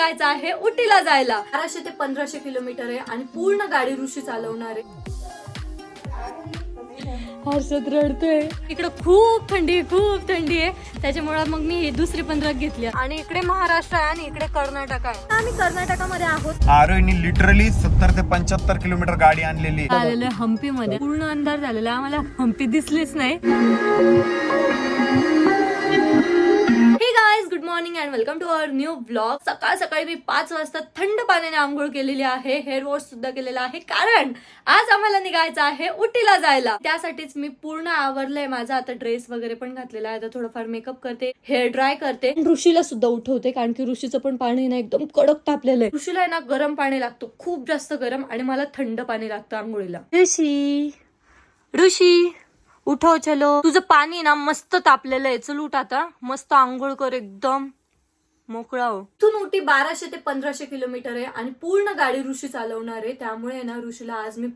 निघायचं आहे उटीला जायला. बाराशे ते पंधराशे किलोमीटर आहे आणि पूर्ण गाडी ऋषी चालवणार आहे. हर्षद रडतोय. इकडे खूप थंडी आहे खूप थंडी आहे. त्याच्यामुळे मग मी ही दुसरी पण रग घेतली आणि इकडे महाराष्ट्र आहे आणि इकडे कर्नाटक आहे. आम्ही कर्नाटकामध्ये आहोत. आरोहीने लिटरली सत्तर ते पंच्याहत्तर किलोमीटर गाडी आणलेली. आहे. आलेलो हम्पी मध्ये पूर्ण अंधार झालेला आहे. आम्हाला हम्पी दिसलीच नाही. Guys good morning and welcome to our new blog सकाळ सकाळी मी पाच वाजता थंड पाण्याने आंघोळ केलेली आहे हेअर वॉश सुद्धा केलेला आहे. कारण आज आम्हाला निघायचं आहे उटीला जायला. त्यासाठीच मी पूर्ण आवरलंय माझा. आता ड्रेस वगैरे पण घातलेला आहे. आता थोडंफार मेकअप करते हेअर ड्राय करते. ऋषीला सुद्धा उठवते कारण की ऋषीचं पण पाणी ना एकदम कडक तापलेलं आहे. ऋषीला आहे ना गरम पाणी लागतो खूप जास्त गरम आणि मला थंड पाणी लागतं आंघोळीला. ऋषी ऋषी. उठव चलो. तुझं पाणी ना मस्त तापलेलं आहे. चल उठ आता. मस्त आंघोळ कर एकदम. मोकळा हो. इथून उटी बाराशे ते पंधराशे किलोमीटर आहे आणि पूर्ण गाडी ऋषी चालवणार आहे. त्यामुळे ना ऋषीला आज मी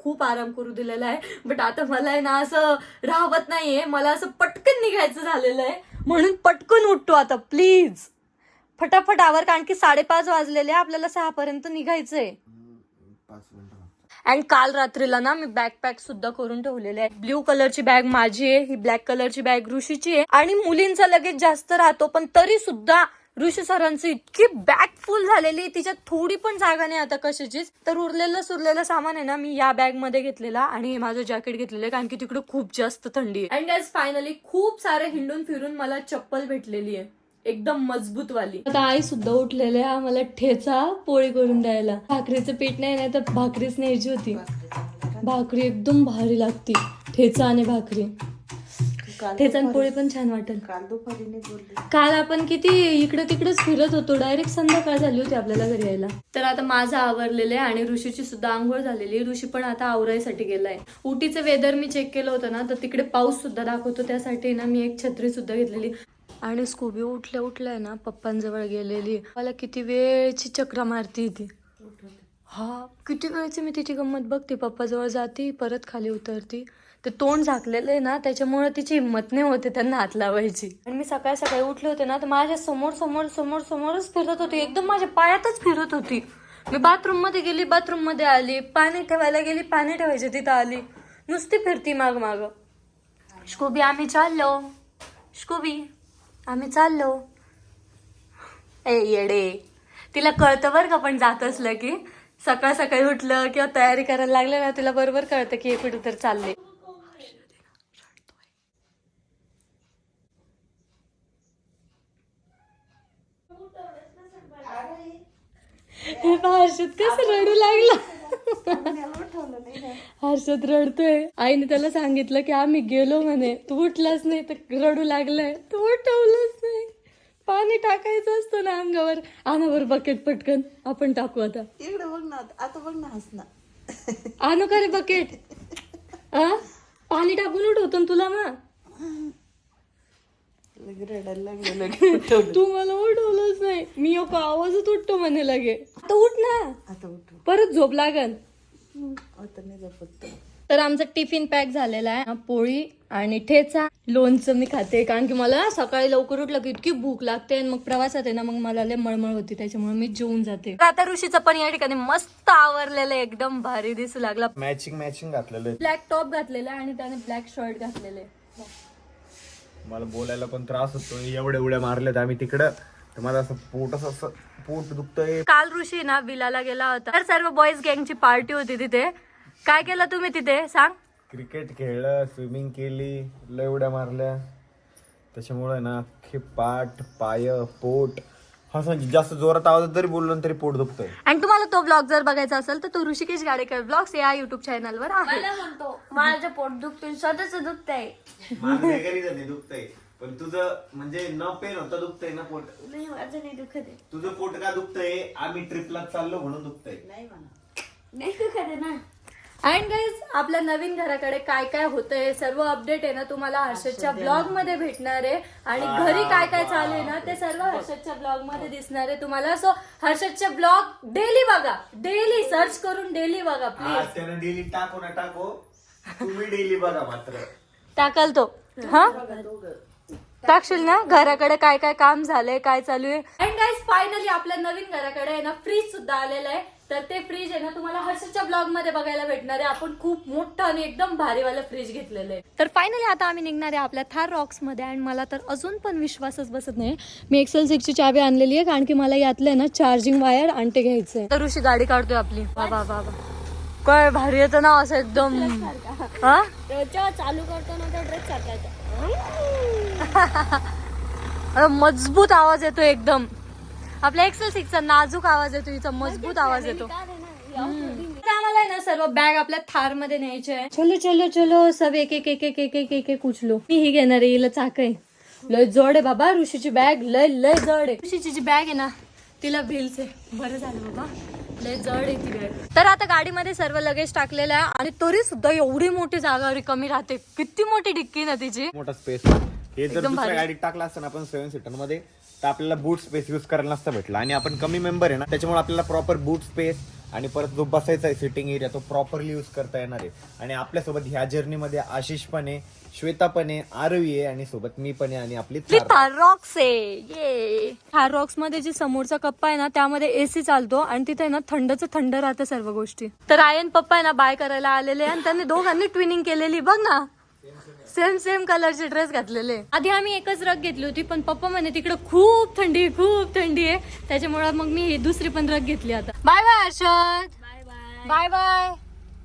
खूप आराम करू दिलेला आहे. बट आता मला आहे ना असं राहवत नाहीये. मला असं पटकन निघायचं झालेलं आहे. म्हणून पटकन उठतो आता प्लीज फटाफट आवर कारण की साडेपाच वाजलेले आहे, आपल्याला सहा पर्यंत निघायचंय अँड काल रात्रीला ना मी बॅकपॅक सुद्धा करून ठेवलेले आहे ब्ल्यू कलरची बॅग माझी आहे ही ब्लॅक कलरची बॅग ऋषीची आहे. आणि मुलींचा लगेच जास्त राहतो पण तरी सुद्धा ऋषी सरांची इतकी बॅग फुल झालेली तिच्यात थोडी पण जागा नाही आता कशाचीच. तर उरलेलं सुरलेलं सामान आहे ना मी या बॅगमध्ये घेतलेला आणि माझं जॅकेट घेतलेलं आहे कारण की तिकडे खूप जास्त थंडी आहे. अँड फायनली खूप सारे हिंडून फिरून मला चप्पल भेटलेली आहे. एकदम मजबूत वाली आता आई सुद्धा उठलेले आहे आम्हाला ठेचा पोळी करून द्यायला. भाकरीचं पीठ नाही नाही तर भाकरीच न्यायची होती. भाकरी एकदम भारी लागती ठेचा आणि भाकरी. ठेचा आणि पोळी पण छान वाटेल. काल बोलले. काल आपण किती इकडे तिकडेच फिरत होतो डायरेक्ट संध्याकाळ झाली होती आपल्याला घरी यायला. तर आता माझं आवरलेलं आहे आणि ऋषीची सुद्धा आंघोळ झालेली आहे. ऋषी पण आता आवरायसाठी गेलाय. उटीचं वेदर मी चेक केलं होतं ना तर तिकडे पाऊस सुद्धा दाखवतो त्यासाठी ना मी एक छत्री सुद्धा घेतलेली. आणि स्कूबी उठल्या उठल्या ना पप्पांजवळ गेलेली. मला किती वेळची चक्रा मारती ती. हा किती वेळची मी तिची गंमत बघते. पप्पाजवळ जाते परत खाली उतरती. ते तोंड झाकलेलं आहे ना त्याच्यामुळे तिची हिंमत नाही होते त्यांना हात लावायची. आणि मी सकाळी सकाळी उठले होते ना तर माझ्यासमोर समोर समोर समोरच फिरत होती. एकदम माझ्या पायातच फिरत होती. मी बाथरूममध्ये गेली बाथरूममध्ये आली. पाणी ठेवायला गेली पाणी ठेवायचे तिथं आली. नुसती फिरती माग माग. स्कूबी आम्ही चाललो. स्कूबी. आम्ही चाललो. ए येडे. तिला कळतं बरं का पण जात असलं की. सकाळ सकाळी उठलं किंवा तयारी करायला लागलं ना तिला बरोबर कळतं की हे तर चालले हे हर्षद कसं रडू लागला? हर्षद रडतोय. आईने त्याला सांगितलं की आम्ही गेलो म्हणे. तू उठलाच नाही तर रडू लागलाय. तू उठवलंच नाही. पाणी टाकायचं असतं ना अंगावर. आणावर बकेट पटकन. आपण टाकू आता. इकडे बघ ना आता बघ ना हस ना आणू का रे बकेट आ? पाणी टाकून उठवतो ना तुला मग. लगे रडायला लागलं लगे. उठवलं तू मला उठवलंच नाही. मी एक आवाजच उठतो म्हणे लगे. आता उठ ना. आता उठव परत झोप लागन आता नाही जपत तर आमचा टिफिन पॅक झालेला आहे. पोळी आणि ठेचा. लोणचं मी खाते कारण की मला सकाळी लवकर उठलं की इतकी भूक लागते आणि मग प्रवासात आहे ना मग मला लय मळमळ होती त्याच्यामुळे मी जेवून जाते. तर आता ऋषीचं पण या ठिकाणी मस्त आवरलेलं आहे. एकदम भारी दिसू लागला. मॅचिंग मॅचिंग घातलेलं आहे. ब्लॅक टॉप घातलेला आहे आणि त्याने ब्लॅक शर्ट घातलेले मला बोलायला पण त्रास होतो. एवढ्या उड्या मारल्यात आम्ही तिकडं. तर माझं असं पोट असं असं पोट दुखतंय. काल ऋषी ना विलाला गेला होता. तर सर्व बॉईज गँगची पार्टी होती तिथे. काय केलं तुम्ही तिथे? सांग. क्रिकेट खेळलं स्विमिंग केली लय उड्या मारल्या. त्याच्यामुळे ना अख्खे पाठ पाय पोट हा म्हणजे जास्त जोरात आवाजात जरी बोललो ना तरी पोट दुखतंय. आणि तुम्हाला तो ब्लॉग जर बघायचा असेल तर तो ऋषिकेश गाडेकर ब्लॉग्स या युट्यूब चॅनलवर आहे. म्हणतो माझं पोट दुखतोय स्वतःच दुखतंय. दुखतंय. पण तुझं म्हणजे न पेन होतं दुखतंय ना पोट? नाही माझं नाही दुखत आहे. तुझं पोट का दुखतंय? आम्ही ट्रिपला चाललो म्हणून दुखतंय. नाही म्हणा. नाही दुखत आहे ना. अँड गाईज आपल्या नवीन घराकडे काय काय होतंय सर्व अपडेट आहे ना तुम्हाला हर्षदच्या ब्लॉगमध्ये भेटणार आहे. आणि घरी काय काय चालू आहे ना ते सर्व हर्षदच्या ब्लॉगमध्ये दिसणार आहे तुम्हाला. सो हर्षदच्या ब्लॉग डेली बघा. डेली सर्च करून डेली बघा प्लीज त्यानं डेली टाको ना टाको. तुम्ही डेली बघा मात्र. टाकाल तो. हा? टाकशील ना? घराकडे काय काय काम झालंय काय चालू आहे? अँड गाईज फायनली आपल्या नवीन घराकडे आहे ना फ्रीज सुद्धा आलेलं आहे. तर ते फ्रीज आहे ना तुम्हाला हर्षच्या ब्लॉगमध्ये बघायला भेटणार आहे. आपण खूप मोठं आणि एकदम भारीवालं फ्रीज घेतलेलं आहे. तर फायनली आता आम्ही निघणार आहे आपल्या थार रॉक्समध्ये आणि मला तर अजून पण विश्वासच बसत नाही. मी एक्सेल सिक्सची चावी आणलेली आहे कारण की मला यातलं ना चार्जिंग वायर आणि ते घ्यायचंय. तर ऋषी गाडी काढतोय आपली. वा वा. काय भारी येतं ना असं एकदम. हा? चालू करतो ना ड्रेस मजबूत आवाज येतो एकदम. आपल्या एक्सेल सिक्सचा नाजूक आवाज येतो हिचा मजबूत आवाज येतो. आम्हाला ना सर्व बॅग आपल्या थारमध्ये न्यायचे आहे. चलो चलो चलो सब एक एक एक एक एक एक एक एक उचलो. मी ही घेणार आहे हिला चाक आहे. लय जड आहे बाबा ऋषीची बॅग लय लय जड आहे. ऋषीची जी बॅग आहे ना तिला व्हील्स आहे. बरं झालं बाबा. लय जड आहे ती बॅग तर आता गाडीमध्ये सर्व लगेज टाकलेलं आहे आणि तरी सुद्धा एवढी मोठी जागा रिकामी राहते. किती मोठी डिक्की ना तिची? मोठा स्पेस हे जर दुसऱ्या. गाडीत टाकला असतं ना आपण सेव्हन सीटरमध्ये तर आपल्याला बूट स्पेस युज करायला नसतं भेटला. आणि आपण कमी मेंबर आहे ना त्याच्यामुळे आपल्याला प्रॉपर बूट स्पेस आणि परत जो बसायचा आहे सिटिंग एरिया तो प्रॉपरली युज करता येणार आहे. आणि आपल्यासोबत ह्या जर्नीमध्ये आशिष पण आहे श्वेता पण आहे आरवी आहे आणि सोबत मी पण आहे आणि आपली आपली थार. थार रॉक्स आहे. ये थार रॉक्समध्ये जे समोरचा कप्पा आहे ना त्यामध्ये एसी चालतो आणि तिथे ना थंडच थंड राहतं सर्व गोष्टी. तर आयन पप्पा आहे ना बाय करायला आलेले आणि त्यांनी दोघांनी ट्विनिंग केलेली बघ ना. सेम सेम कलरचे ड्रेस घातलेले. आधी आम्ही एकच रग घेतली होती पण पप्पा म्हणे तिकडे खूप थंडी आहे, खूप थंडी आहे. त्याच्यामुळे मग मी ही दुसरी पण रग घेतली आता. Bye bye Harshad bye bye bye bye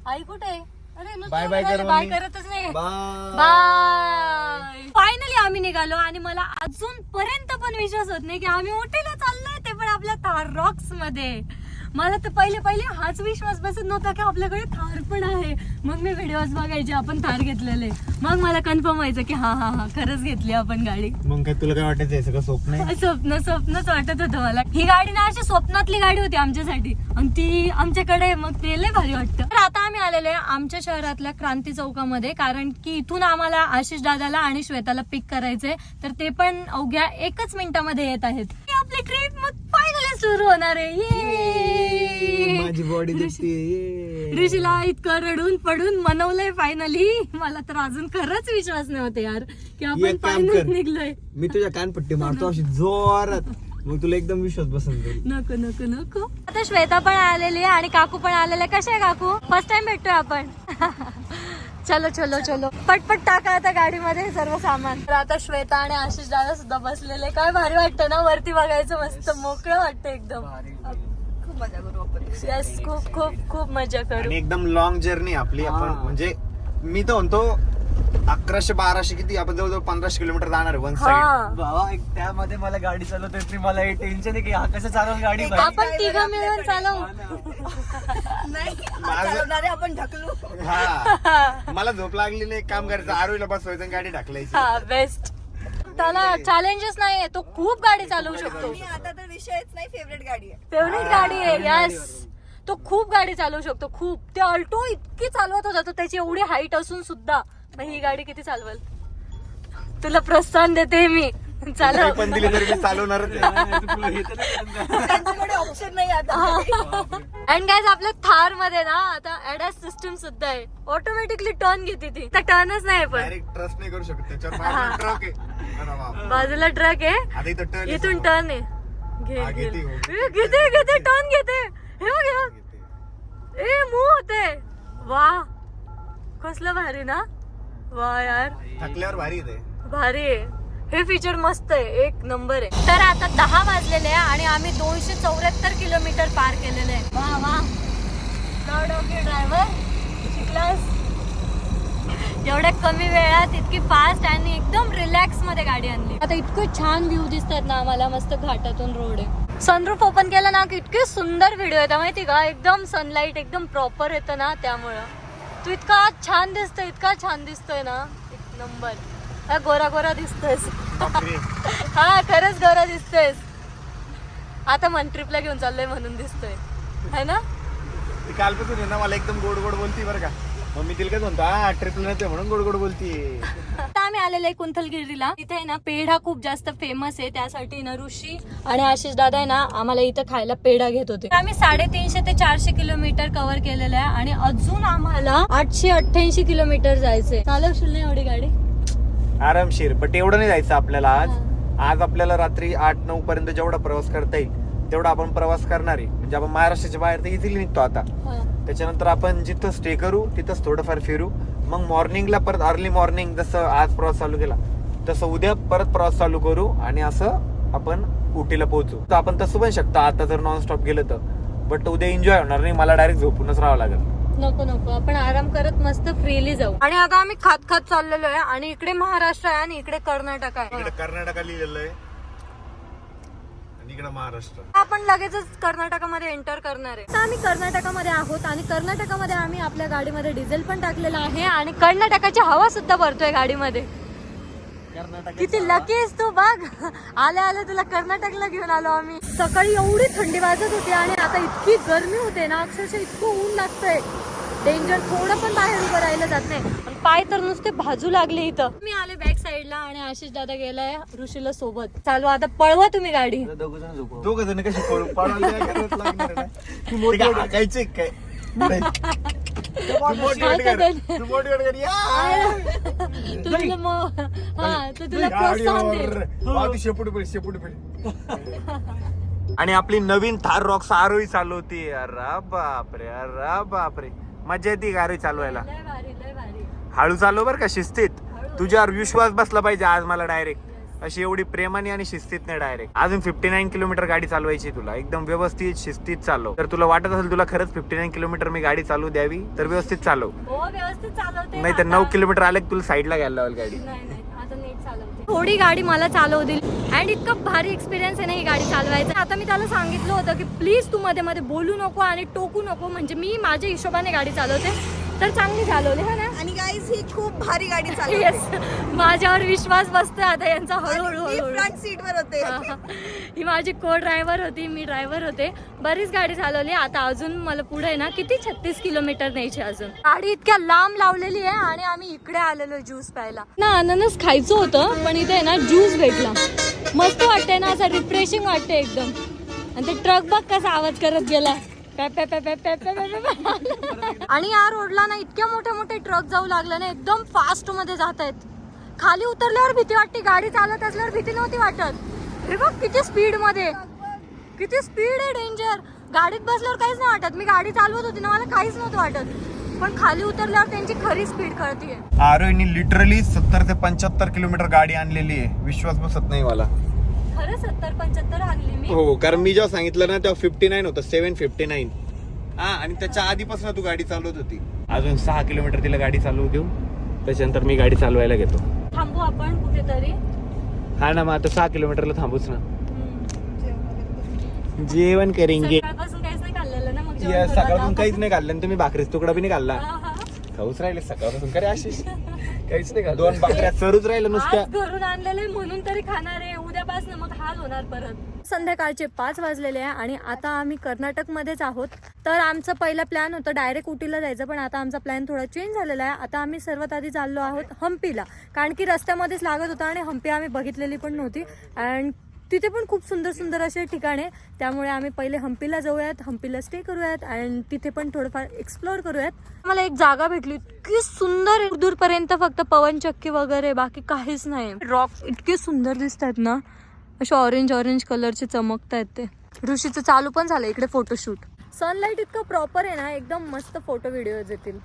आई कुठे? अरे कर बाय मम्मी. करतच नाही. बाय फायनली आम्ही निघालो आणि मला अजून पर्यंत पण विश्वास होत नाही की आम्ही ओटीला चाललोय ते पण आपल्या थार रॉक्समध्ये. मला तर पहिले पहिले हाच विश्वास बसत नव्हता की आपल्याकडे थार पण आहे. मग मी व्हिडिओज बघायचे आपण थार घेतलेले. मग मला कन्फर्म व्हायचं की हा हा हा खरंच घेतली आपण गाडी. मग काय तुला काय वाटायचं सगळं स्वप्न आहे? स्वप्न स्वप्नच वाटत होतं मला. ही गाडी ना अशी स्वप्नातली गाडी होती आमच्यासाठी. आणि ती आमच्याकडे मग ते लय भारी वाटतं. तर आता आम्ही आलेले आहे आमच्या शहरातल्या क्रांती चौकामध्ये कारण की इथून आम्हाला आशिष दादाला आणि श्वेताला पिक करायचंय. तर ते पण अवघ्या एकच मिनिटामध्ये येत आहेत. ही आपली ट्रिप मग फायनली सुरू होणार आहे. माझी बॉडी दुखते ऋषीला इतकं रडून पडून मनवलंय फायनली मला तर अजून खरंच विश्वास नव्हते यार की आपण एक काम फायनल कर. निघलोय. मी तुझ्या कानपट्टी मारतो अशी जोरात. मग तुला एकदम विश्वास जाईल. नको नको नको. आता श्वेता पण आलेली आहे आणि काकू पण आलेले. कसे आहे काकू? फर्स्ट टाइम भेटतोय आपण. चलो चलो चलो. पटपट टाका आता गाडीमध्ये सर्व सामान. तर आता श्वेता आणि आशिष दादा सुद्धा बसलेले. काय भारी वाटतं ना वरती बघायचं मस्त. मोकळं वाटतं एकदम. खूप मजा करू आपण येस खूप खूप खूप मजा करू. आणि एकदम लॉंग जर्नी आपली आपण. म्हणजे मी तर म्हणतो अकराशे बाराशे किती आपण जवळजवळ पंधराशे किलोमीटर जाणार वन साइड हा. बाबा एक त्यामध्ये मला गाडी चालवतोय तरी मला हे टेन्शन आहे की हा कसं चालवल गाडी आपण तिघं मिळून चालव नाही चालवणारे आपण ढकलू. हा. मला झोप लागली नाही एक काम करायचं आरोईला बसवायचं आणि गाडी टाकलायची हा बेस्ट त्याला चॅलेंजेस नाहीये. तो खूप गाडी चालवू शकतो. मी आता तर विषयच नाही फेवरेट गाडी आहे. फेवरेट गाडी आहे यस तो खूप गाडी चालवू शकतो खूप. ते अल्टो इतकी चालवत होता तो त्याची एवढी हाईट असून सुद्धा. मग ही गाडी किती चालवल? तुला प्रोत्साहन देते मी. चालव. पण दिली तरी मी चालवणारच. त्यांच्याकडे ऑप्शन नाही आता. अँड गायज आपल्या थारमध्ये ना आता ऍडॅस सिस्टम सुद्धा आहे. ऑटोमॅटिकली टर्न घेते ती. तर टर्नच नाही पण. डायरेक्ट ट्रस्ट नाही करू शकत. त्याच्यावर ट्रक आहे. बाजूला ट्रक आहे. इथून टर्न आहे. घे हा, घेते, घेते. टर्न घेते हे बघ हे. ए मूव होते. वा. कसलं भारी ना? वा यार. थकल्यावर भारी भारी आहे. हे फीचर मस्त आहे. एक नंबर आहे. तर आता दहा वाजलेले आहे आणि आम्ही दोनशे चौऱ्याहत्तर किलोमीटर पार केलेले आहे. वा वा. ड्रायव्हर शिकलास? एवढ्या कमी वेळात इतकी फास्ट आणि एकदम रिलॅक्समध्ये गाडी आणली. आता इतकं छान व्ह्यू दिसतात ना आम्हाला मस्त घाटातून रोड आहे. सनरूफ ओपन केला ना की इतके सुंदर व्हिडिओ येतात. माहिती का? एकदम सनलाईट एकदम प्रॉपर येतं ना त्यामुळं. तू इतका छान दिसतोय इतका छान दिसतोय ना. एक नंबर हा, गोरा गोरा दिसतोयस. हा खरंच गोरा दिसतोयस. आता मन ट्रिपला घेऊन चाललोय म्हणून दिसतोय. है ना? ती कालपासून आहे ना मला एकदम गोड गोड बोलती बरं का. मग मी तिला काय म्हणतो हा ट्रिपला नेते म्हणून गोड गोड बोलती. आता आम्ही आलेलो आहे कुंथलगिरीला. तिथे ना पेढा खूप जास्त फेमस आहे. त्यासाठी ना ऋषी आणि आशिष दादा आहे ना आम्हाला इथं खायला पेढा घेत होते. आम्ही साडेतीनशे ते चारशे किलोमीटर कव्हर केलेलं आहे आणि अजून आम्हाला आठशे अठ्ठ्याऐंशी किलोमीटर जायचंय. चालवशील नाही एवढी गाडी? आरामशीर. बट एवढं नाही जायचं आपल्याला आज. आज आपल्याला रात्री आठ नऊ पर्यंत जेवढा प्रवास करता येईल तेवढा आपण प्रवास करणार आहे. म्हणजे आपण महाराष्ट्राच्या बाहेर तर इझिली निघतो आता. त्याच्यानंतर आपण जिथं स्टे करू तिथंच थोडंफार फिरू. मग मॉर्निंगला परत अर्ली मॉर्निंग जसं आज प्रवास चालू केला तसं उद्या परत प्रवास चालू करू आणि असं आपण उटीला पोहोचू. तर आपण तसं पण शकतो. आता जर नॉन स्टॉप गेलं तर. बट उद्या एन्जॉय होणार नाही. मला डायरेक्ट झोपूनच राहावं लागेल. नको नको. आपण आराम करत मस्त फ्रीली जाऊ. आणि आता आम्ही खात खात चाललेलो आहे आणि इकडे महाराष्ट्र आहे आणि इकडे कर्नाटक आहे. इकडे कर्नाटका लिहिलेलं आहे. आणि इकडे महाराष्ट्र. आपण लगेचच कर्नाटकामध्ये एंटर करणार आहे. आता आम्ही कर्नाटकामध्ये आहोत आणि कर्नाटकामध्ये आम्ही आपल्या गाडीमध्ये डिझेल पण टाकलेलं आहे आणि कर्नाटकाची हवा सुद्धा भरतोय गाडीमध्ये. किती लकी आहेस तू बघ. आल्या आल्या तुला कर्नाटकला घेऊन आलो आम्ही. सकाळी एवढी थंडी वाजत होती आणि आता इतकी गरमी होते ना अक्षरशः इतकं ऊन लागतंय. डेंजर थोडं पण बाहेर उभं राहिलं जात नाही. पाय तर नुसते भाजू लागले इथं. मी आले बॅक साईडला आणि आशिष दादा गेलाय ऋषीला सोबत. चालू आता पळवा तुम्ही गाडी. दोघ जण कशी काय? आणि आपली नवीन थार रॉक्स आरोही चालू होती. बापरे अरे बापरे. मजा येते का चालवायला. हळू चालू बर का शिस्तीत. तुझ्यावर विश्वास बसला पाहिजे आज मला डायरेक्ट अशी एवढी प्रेमाने आणि शिस्तीत नाही डायरेक्ट अजून फिफ्टी नाईन किलोमीटर गाडी चालवायची तुला. एकदम व्यवस्थित शिस्तीत चालव. तर तुला वाटत असेल तुला खरंच फिफ्टी नाईन किलोमीटर मी गाडी चालू द्यावी तर व्यवस्थित चालव. हो नाही तर. नऊ किलोमीटर आले की तुला साईडला घ्यायला लावेल गाडी. थोडी गाडी मला चालवू दिली अँड इतकं भारी एक्सपिरियन्स आहे ना ही गाडी चालवायचा. आता मी त्याला सांगितलं होतं की प्लीज तू मध्ये मध्ये बोलू नको आणि टोकू नको. म्हणजे मी माझ्या हिशोबाने गाडी चालवते. तर चांगली चालवली हा ना? आणि गाईज ही खूप भारी गाडी चालवते. येस माझ्यावर विश्वास बसतोय आता यांचा हळूहळू फ्रंट सीट वर होते. हा. माझी को ड्रायव्हर होती मी ड्रायव्हर होते. बरीच गाडी चालवली आता अजून मला पुढे आहे ना किती छत्तीस किलोमीटर न्यायची अजून. गाडी इतक्या लांब लावलेली आहे आणि आम्ही इकडे आलेलो ज्यूस प्यायला. ना अननस खायचं होतं पण इथे ना ज्यूस भेटला. मस्त वाटतंय ना असं रिफ्रेशिंग वाटतंय एकदम. आणि ते ट्रक बघ कसा आवाज करत गेला आणि या रोडला ना इतक्या मोठे मोठे ट्रक जाऊ लागले ना एकदम फास्टमध्ये जात आहेत. खाली उतरल्यावर भीती वाटते गाडी चालत असल्यावर भीती नव्हती वाटत. रे बघ किती स्पीडमध्ये. किती स्पीड आहे डेंजर गाडीत बसल्यावर काहीच नाही वाटत. मी गाडी चालवत होती ना मला काहीच नव्हतं वाटत. पण खाली उतरल्यावर त्यांची खरी स्पीड कळतीये. आरोही लिटरली सत्तर ते पंच्याहत्तर किलोमीटर गाडी आणलेली आहे. विश्वास बसत नाही मला. खरं सत्तर पंच्याहत्तर आणली मी. हो कारण मी जेव्हा सांगितलं ना तेव्हा फिफ्टी नाईन होतं सेव्हन फिफ्टी नाईन हा आणि त्याच्या आधीपासून तू गाडी चालवत होती. अजून सहा किलोमीटर तिला गाडी चालवू देऊ. त्याच्यानंतर मी गाडी चालवायला घेतो. थांबू आपण कुठेतरी? हा ना मग आता सहा किलोमीटरला थांबूच ना. जेवण करेंगे सकाळपासून काहीच नाही खाल्लेलं ना मग जेवण या, करू सकाळपासून आता. काहीच नाही खाल्लं आणि तुम्ही भाकरीच तुकडा बी नाही खाल्ला. हा, हा. खाऊच राहिले सकाळपासून करे आशिष. काहीच नाही खाल्लं. दोन भाकऱ्या चरूच राहिलं नुसत्या. आज घरून आणलेलं म्हणून तरी खाणार आहे. उद्यापासून मग हाल होणार परत. संध्याकाळचे पाच वाजलेले आहे आणि आता आम्ही कर्नाटकमध्येच आहोत. तर आमचं पहिला प्लॅन होतं डायरेक्ट उटीला जायचं पण आता आमचा प्लॅन थोडा चेंज झालेला आहे. आता आम्ही सर्वात आधी चाललो आहोत हम्पीला कारण की रस्त्यामध्येच लागत होता आणि हम्पी आम्ही बघितलेली पण नव्हती. अँड तिथे पण खूप सुंदर सुंदर असे ठिकाण आहे. त्यामुळे आम्ही पहिले हम्पीला जाऊयात हम्पीला स्टे करूयात अँड तिथे पण थोडंफार एक्सप्लोअर करूयात. मला एक जागा भेटली. इतकी सुंदर दूरपर्यंत फक्त पवनचक्की वगैरे बाकी काहीच नाही. रॉक इतके सुंदर दिसतात ना. असे ऑरेंज ऑरेंज कलरचे चमकत आहेत ते. ऋषीचं चालू पण झालं इकडे फोटोशूट सनलाईट इतकं प्रॉपर आहे ना. एकदम मस्त फोटो व्हिडिओज येतील.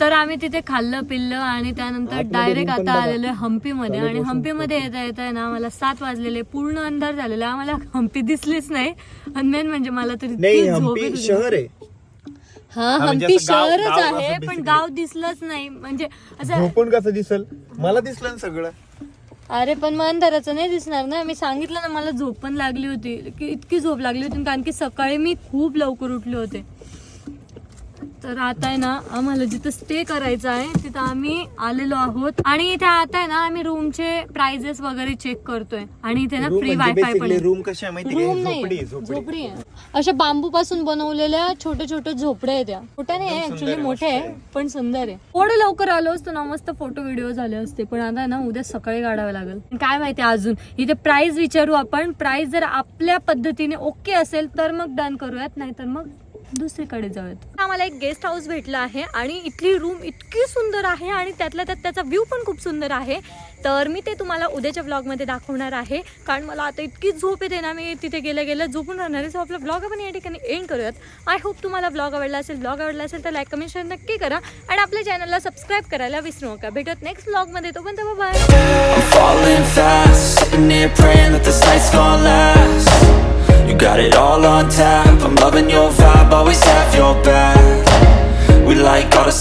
तर आम्ही तिथे खाल्लं पिल्लं आणि त्यानंतर डायरेक्ट आता आलेलो आहे हम्पीमध्ये आणि हम्पीमध्ये येता येता आहे ना मला सात वाजलेले पूर्ण अंधार झालेला. आम्हाला हम्पी दिसलीच नाही. आणि मेन म्हणजे मला तरी नाही झोप. शहर आहे. हा म्हणजे हम्पी शहरच आहे पण. गाव दिसलंच नाही. म्हणजे असं कसं दिसल? मला दिसलं ना सगळं. अरे पण मग अंधाराचं नाही दिसणार ना. मी सांगितलं ना मला झोप पण लागली होती. की इतकी झोप लागली होती कारण की सकाळी मी खूप लवकर उठले होते. तर आता आहे ना आम्हाला जिथं स्टे करायचं आहे तिथं आम्ही आलेलो आहोत. आणि इथे आता आहे ना आम्ही रूमचे प्राइजेस वगैरे चेक करतोय. आणि इथे ना फ्री वायफाय पण आहे. रूम कशी आहे माहिती रूम नाही झोपडी आहे, अशा बांबू पासून बनवलेल्या छोट्या छोट्या झोपड्या आहेत त्या. छोट्या नाही ऍक्च्युली मोठ्या आहे पण सुंदर आहे. थोडं लवकर आलो असतो ना मस्त फोटो व्हिडिओ झाले असते. पण आता ना उद्या सकाळी काढावे लागेल. काय माहिती अजून? इथे प्राइस विचारू आपण. प्राइस जर आपल्या पद्धतीने ओके असेल तर मग डन करूयात. नाही तर मग दुसरीकडे जाऊयात. आम्हाला एक गेस्ट हाऊस भेटला आहे आणि इथली रूम इतकी सुंदर आहे आणि त्यातल्या त्यात त्याचा व्ह्यू पण खूप सुंदर आहे. तर मी ते तुम्हाला उद्याच्या ब्लॉगमध्ये दाखवणार आहे. कारण मला आता इतकी झोप येते ना मी तिथे गेल्या गेल्या झोपून राहणार आहे. सो आपला ब्लॉग आपण या ठिकाणी एंड करूयात. आय होप तुम्हाला ब्लॉग आवडला असेल ब्लॉग आवडला असेल तर लाईक कमेंट शेअर नक्की करा. आणि आपल्या चॅनलला सबस्क्राईब करायला विसरू नका. भेटत नेक्स्ट ब्लॉगमध्ये तोपर्यंत bye You got it all on tap, I'm loving your vibe, always have your back. We like all the